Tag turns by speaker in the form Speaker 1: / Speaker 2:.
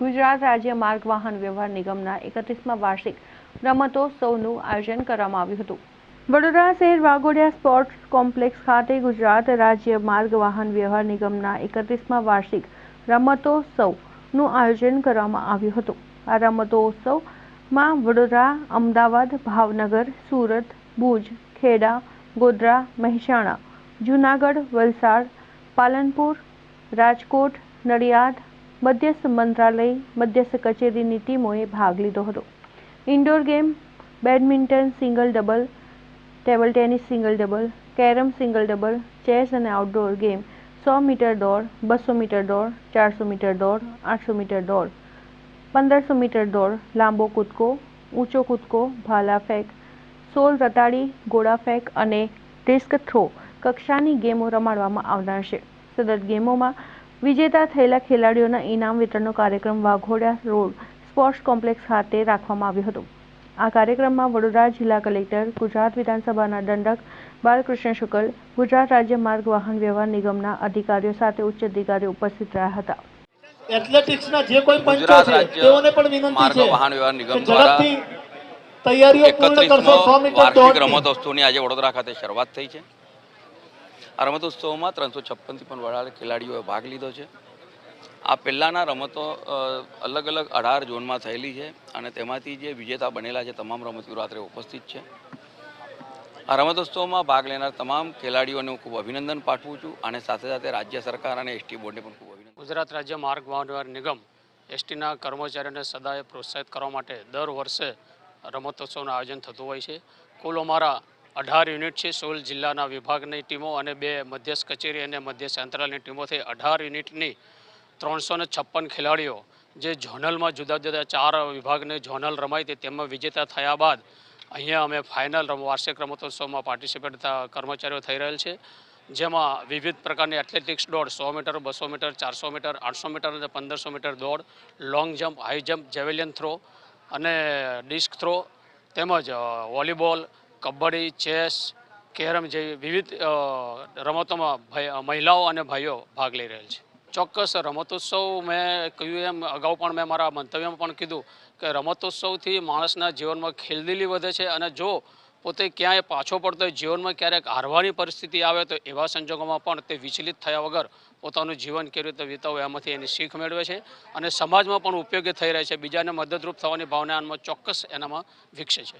Speaker 1: ગુજરાત રાજ્ય માર્ગ વાહન વ્યવહાર નિગમના એકત્રીસમાં વાર્ષિક રમતોત્સવનું આયોજન કરવામાં આવ્યું હતું. વડોદરા શહેર વાઘોડિયા સ્પોર્ટ્સ કોમ્પ્લેક્સ ખાતે ગુજરાત રાજ્ય માર્ગ વાહન વ્યવહાર નિગમના એકત્રીસમાં વાર્ષિક રમતોત્સવનું આયોજન કરવામાં આવ્યું હતું. આ રમતોત્સવમાં વડોદરા, અમદાવાદ, ભાવનગર, સુરત, ભુજ, ખેડા, ગોધરા, મહેસાણા, જૂનાગઢ, વલસાડ, પાલનપુર, રાજકોટ, નડિયાદ મધ્યસ્થ મંત્રાલય, મધ્યસ્થ કચેરીની ટીમોએ ભાગ લીધો હતો. Indoor game, badminton single double, table tennis single double, carrom single double, chess અને આઉટડોર ગેમ, સો મીટર દોડ, બસો મીટર દોડ, ચારસો મીટર દોડ, આઠસો મીટર દોડ, પંદરસો મીટર દોડ, લાંબો કૂદકો, ઊંચો કૂદકો, ભાલા ફેંક, સોલ રતાડી, ગોળા ફેંક અને ડિસ્ક થ્રો કક્ષાની ગેમો રમાડવામાં આવનાર છે. સતત ગેમોમાં વિજેતા થયેલા ખેલાડીઓના ઇનામ વિતરણનો કાર્યક્રમ વાઘોડિયા રોડ સ્પોર્ટ્સ કોમ્પ્લેક્સ ખાતે રાખવામાં આવ્યો હતો. આ કાર્યક્રમમાં વડોદરા જિલ્લા કલેક્ટર ગુજરાત વિધાનસભાના દંડક બાલકૃષ્ણ શુકલ ગુજરાત રાજ્ય માર્ગ વાહન વ્યવહાર નિગમના અધિકારીઓ સાથે ઉચ્ચ અધિકારીઓ ઉપસ્થિત રહ્યા હતા.
Speaker 2: એથ્લેટિક્સના જે કોઈ પંચો છે તેઓને પણ વિનંતી છે
Speaker 3: વાહન વ્યવહાર નિગમ દ્વારા
Speaker 2: તૈયારીઓ પૂર્ણ કરશો સો
Speaker 3: એકત્રીસમો
Speaker 2: મીટર દોડ.
Speaker 3: રમતોત્સવની આજે વડોદરા ખાતે શરૂઆત થઈ છે. આ રમતોત્સવમાં ત્રણસો છપ્પનથી પણ વધારે ખેલાડીઓએ ભાગ લીધો છે. આ પહેલાંના રમતો અલગ અલગ અઢાર ઝોનમાં થયેલી છે અને તેમાંથી જે વિજેતા બનેલા છે તમામ રમતવીરો રાત્રે ઉપસ્થિત છે. આ રમતોત્સવમાં ભાગ લેનાર તમામ ખેલાડીઓને હું ખૂબ અભિનંદન પાઠવું છું અને સાથે સાથે રાજ્ય સરકાર અને એસટી બોર્ડને પણ ખૂબ અભિનંદન
Speaker 4: ગુજરાત રાજ્ય માર્ગ વાહન નિગમ એસટીના કર્મચારીઓને સદાય પ્રોત્સાહિત કરવા માટે દર વર્ષે રમતોત્સવનું આયોજન થતું હોય છે. કુલ અમારા અઢાર યુનિટ છે, સોલ જિલ્લાના વિભાગની ટીમો અને બે મધ્યસ્થ કચેરી અને મધ્યસ્થ અંતરાલની ટીમોથી અઢાર યુનિટની ત્રણસો છપ્પન ખેલાડીઓ, જે ઝોનલમાં જુદા જુદા ચાર વિભાગને ઝોનલ રમાઈ હતી, તેમાં વિજેતા થયા બાદ અહીંયા અમે ફાઇનલ વાર્ષિક રમતોત્સવમાં પાર્ટિસિપેટ કર્મચારીઓ થઈ રહેલ છે, જેમાં વિવિધ પ્રકારની એથ્લેટિક્સ દોડ, સો મીટર, બસો મીટર, ચારસો મીટર, આઠસો મીટર અને પંદરસો મીટર દોડ, long jump, high jump, javelin throw અને ડિસ્ક થ્રો તેમજ વોલીબોલ કબડ્ડી, ચેસ, કેરમ જેવી વિવિધ રમતોમાં મહિલાઓ અને ભાઈઓ ભાગ લઈ રહેલ છે. ચોક્કસ રમતોત્સવ મેં કહ્યું એમ, અગાઉ પણ મેં મારા મંતવ્યમાં પણ કીધું કે રમતોત્સવથી માણસના જીવનમાં ખેલદિલી વધે છે અને જો પોતે ક્યાંય પાછો પડતો જીવનમાં ક્યારેક હારવાની પરિસ્થિતિ આવે તો એવા સંજોગોમાં પણ તે વિચલિત થયા વગર પોતાનું જીવન કેવી રીતે વિતાવવું એમાંથી એની શીખ મેળવે છે અને સમાજમાં પણ ઉપયોગી થઈ રહે છે, બીજાને મદદરૂપ થવાની ભાવના આમાં ચોક્કસ એનામાં વિકસે છે.